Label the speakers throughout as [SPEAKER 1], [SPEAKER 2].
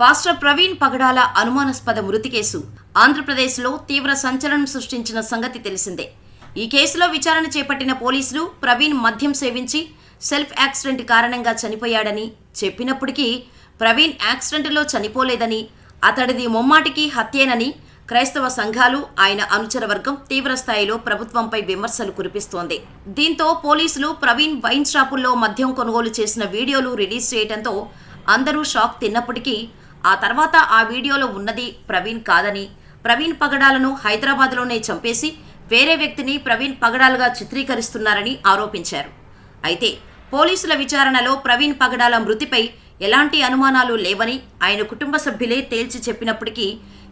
[SPEAKER 1] Pastor Praveen పగడాల అనుమానాస్పద మృతి case. ఆంధ్రప్రదేశ్లో తీవ్ర సంచలనం సృష్టించిన సంగతి తెలిసిందే. ఈ కేసులో విచారణ చేపట్టిన పోలీసులు ప్రవీణ్ మద్యం సేవించి సెల్ఫ్ యాక్సిడెంట్ కారణంగా చనిపోయాడని చెప్పినప్పటికీ ప్రవీణ్ యాక్సిడెంట్లో చనిపోలేదని అతడిది ముమ్మాటికి హత్యేనని క్రైస్తవ సంఘాలు ఆయన అనుచర వర్గం తీవ్ర స్థాయిలో ప్రభుత్వంపై విమర్శలు కురిపిస్తోంది. దీంతో పోలీసులు ప్రవీణ్ వైన్ షాపుల్లో మద్యం కొనుగోలు చేసిన వీడియోలు రిలీజ్ చేయడంతో అందరూ షాక్ తిన్నప్పటికీ ఆ తర్వాత ఆ వీడియోలో ఉన్నది ప్రవీణ్ కాదని. ప్రవీణ్ పగడాలను హైదరాబాద్లోనే చంపేసి వేరే వ్యక్తిని ప్రవీణ్ పగడాలుగా చిత్రీకరిస్తున్నారని ఆరోపించారు. అయితే పోలీసుల విచారణలో ప్రవీణ్ పగడాల మృతిపై ఎలాంటి అనుమానాలు లేవని ఆయన కుటుంబ సభ్యులే తేల్చి చెప్పినప్పటికీ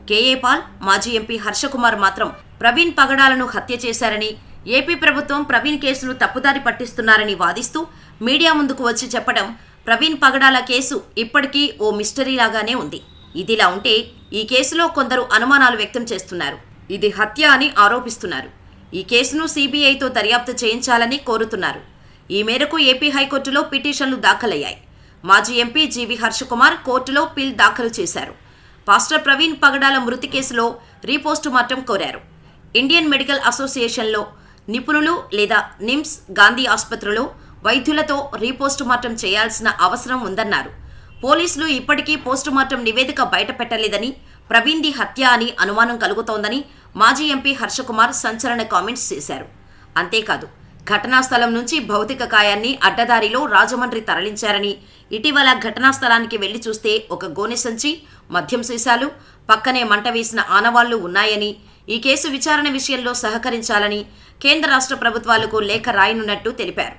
[SPEAKER 1] కేఏ పాల్ మాజీ ఎంపీ హర్షకుమార్ మాత్రం ప్రవీణ్ పగడాలను హత్య చేశారని ఏపీ ప్రభుత్వం ప్రవీణ్ కేసును తప్పుదారి పట్టిస్తున్నారని వాదిస్తూ మీడియా ముందుకు వచ్చి చెప్పడం ప్రవీణ్ పగడాల కేసు ఇప్పటికీ ఓ మిస్టరీలాగానే ఉంది. ఇదిలా ఉంటే ఈ కేసులో కొందరు అనుమానాలు వ్యక్తం చేస్తున్నారు. ఇది హత్య అని ఆరోపిస్తున్నారు. ఈ కేసును సిబిఐతో దర్యాప్తు చేయించాలని కోరుతున్నారు. ఈ మేరకు ఏపీ హైకోర్టులో పిటిషన్లు దాఖలయ్యాయి. మాజీ ఎంపీ జీవి హర్షకుమార్ కోర్టులో పిల్ దాఖలు చేశారు. పాస్టర్ ప్రవీణ్ పగడాల మృతి కేసులో రీపోస్టు మార్టం కోరారు. ఇండియన్ మెడికల్ అసోసియేషన్లో నిపుణులు లేదా నిమ్స్ గాంధీ ఆసుపత్రిలో వైద్యులతో రీపోస్టుమార్టం చేయాల్సిన అవసరం ఉందన్నారు. పోలీసులు ఇప్పటికీ పోస్టుమార్టం నివేదిక బయటపెట్టలేదని ప్రవీణ్ది హత్య అని అనుమానం కలుగుతోందని మాజీ ఎంపీ హర్షకుమార్ సంచలన కామెంట్స్ చేశారు. అంతేకాదు ఘటనా స్థలం నుంచి భౌతిక కాయాన్ని అడ్డదారిలో రాజమండ్రి తరలించారని ఇటీవల ఘటనా స్థలానికి వెళ్ళి చూస్తే ఒక గోనె సంచి మద్యం సీసాలు పక్కనే మంట వేసిన ఆనవాళ్ళు ఉన్నాయని ఈ కేసు విచారణ విషయంలో సహకరించాలని కేంద్ర రాష్ట్ర ప్రభుత్వాలకు లేఖ రాయనున్నట్టు తెలిపారు.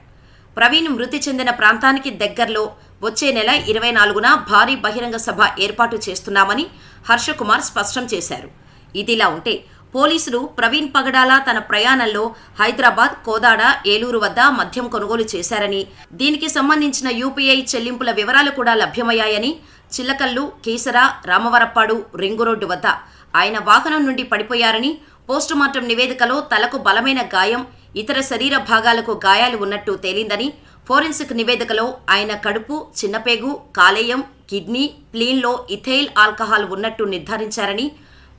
[SPEAKER 1] ప్రవీణ్ మృతి చెందిన ప్రాంతానికి దగ్గరలో వచ్చే నెల ఇరవై నాలుగున భారీ బహిరంగ సభ ఏర్పాటు చేస్తున్నామని హర్షకుమార్ స్పష్టం చేశారు. ఇదిలా ఉంటే పోలీసులు ప్రవీణ్ పగడాల తన ప్రయాణంలో హైదరాబాద్ కోదాడ ఏలూరు వద్ద మద్యం కొనుగోలు చేశారని దీనికి సంబంధించిన యూపీఐ చెల్లింపుల వివరాలు కూడా లభ్యమయ్యాయని చిల్లకల్లు కీసర రామవరప్పాడు రింగు రోడ్డు వద్ద ఆయన వాహనం నుండి పడిపోయారని పోస్టుమార్టం నివేదికలో తలకు బలమైన గాయం ఇతర శరీర భాగాలకు గాయాలు ఉన్నట్టు తేలిందని ఫోరెన్సిక్ నివేదికలో ఆయన కడుపు చిన్నపేగు కాలేయం కిడ్నీ ప్లీన్లో ఇథైల్ ఆల్కహాల్ ఉన్నట్టు నిర్ధారించారని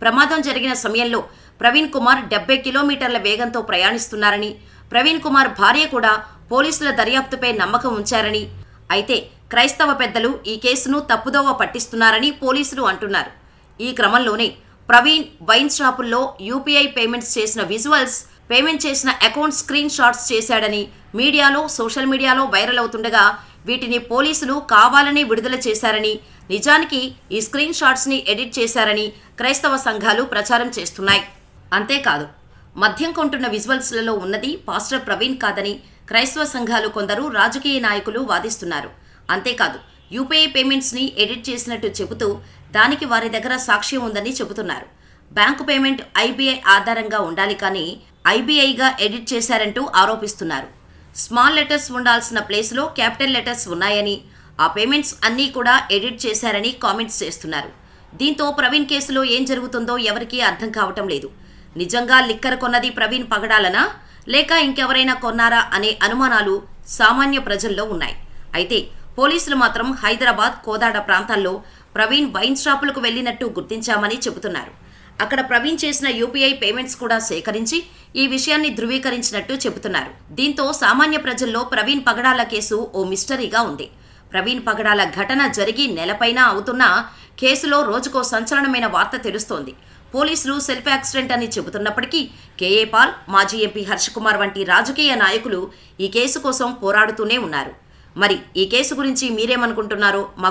[SPEAKER 1] ప్రమాదం జరిగిన సమయంలో ప్రవీణ్ కుమార్ డెబ్బై కిలోమీటర్ల వేగంతో ప్రయాణిస్తున్నారని ప్రవీణ్ కుమార్ భార్య కూడా పోలీసుల దర్యాప్తుపై నమ్మకం ఉంచారని అయితే క్రైస్తవ పెద్దలు ఈ కేసును తప్పుదోవ పట్టిస్తున్నారని పోలీసులు అంటున్నారు. ఈ క్రమంలోనే ప్రవీణ్ వైన్ షాపుల్లో యూపీఐ పేమెంట్స్ చేసిన విజువల్స్ పేమెంట్ చేసిన అకౌంట్ స్క్రీన్ షాట్స్ చేశాడని మీడియాలో సోషల్ మీడియాలో వైరల్ అవుతుండగా వీటిని పోలీసులు కావాలని విడుదల చేశారని నిజానికి ఈ స్క్రీన్ షాట్స్ని ఎడిట్ చేశారని క్రైస్తవ సంఘాలు ప్రచారం చేస్తున్నాయి. అంతేకాదు మద్యం కొంటున్న విజువల్స్లలో ఉన్నది పాస్టర్ ప్రవీణ్ కాదని క్రైస్తవ సంఘాలు కొందరు రాజకీయ నాయకులు వాదిస్తున్నారు. అంతేకాదు యూపీఐ పేమెంట్స్ని ఎడిట్ చేసినట్టు చెబుతూ దానికి వారి దగ్గర సాక్ష్యం ఉందని చెబుతున్నారు. బ్యాంకు పేమెంట్ ఐబీఐ ఆధారంగా ఉండాలి కానీ ఐబీఐగా ఎడిట్ చేశారంటూ ఆరోపిస్తున్నారు. స్మాల్ లెటర్స్ ఉండాల్సిన ప్లేస్లో క్యాపిటల్ లెటర్స్ ఉన్నాయని ఆ పేమెంట్స్ అన్నీ కూడా ఎడిట్ చేశారని కామెంట్స్ చేస్తున్నారు. దీంతో ప్రవీణ్ కేసులో ఏం జరుగుతుందో ఎవరికీ అర్థం కావటం లేదు. నిజంగా లిక్కర్ కొన్నది ప్రవీణ్ పగడాలనా? లేక ఇంకెవరైనా కొన్నారా అనే అనుమానాలు సామాన్య ప్రజల్లో ఉన్నాయి. అయితే పోలీసులు మాత్రం హైదరాబాద్ కోదాడ ప్రాంతాల్లో ప్రవీణ్ వైన్ షాపులకు వెళ్ళినట్టు గుర్తించామని చెబుతున్నారు. అక్కడ ప్రవీణ్ చేసిన యూపీఐ పేమెంట్స్ కూడా సేకరించి ఈ విషయాన్ని ధృవీకరించినట్టు చెబుతున్నారు. దీంతో సామాన్య ప్రజల్లో ప్రవీణ్ పగడాల కేసు ఓ మిస్టరీగా ఉంది. ప్రవీణ్ పగడాల ఘటన జరిగి నెలపైన అవుతున్నా కేసులో రోజుకో సంచలనమైన వార్త తెలుస్తోంది. పోలీసులు సెల్ఫ్ యాక్సిడెంట్ అని చెబుతున్నప్పటికీ కేఏ పాల్ మాజీ ఎంపీ హర్షకుమార్ వంటి రాజకీయ నాయకులు ఈ కేసు కోసం పోరాడుతూనే ఉన్నారు. మరి ఈ కేసు గురించి మీరేమనుకుంటున్నారో మాకు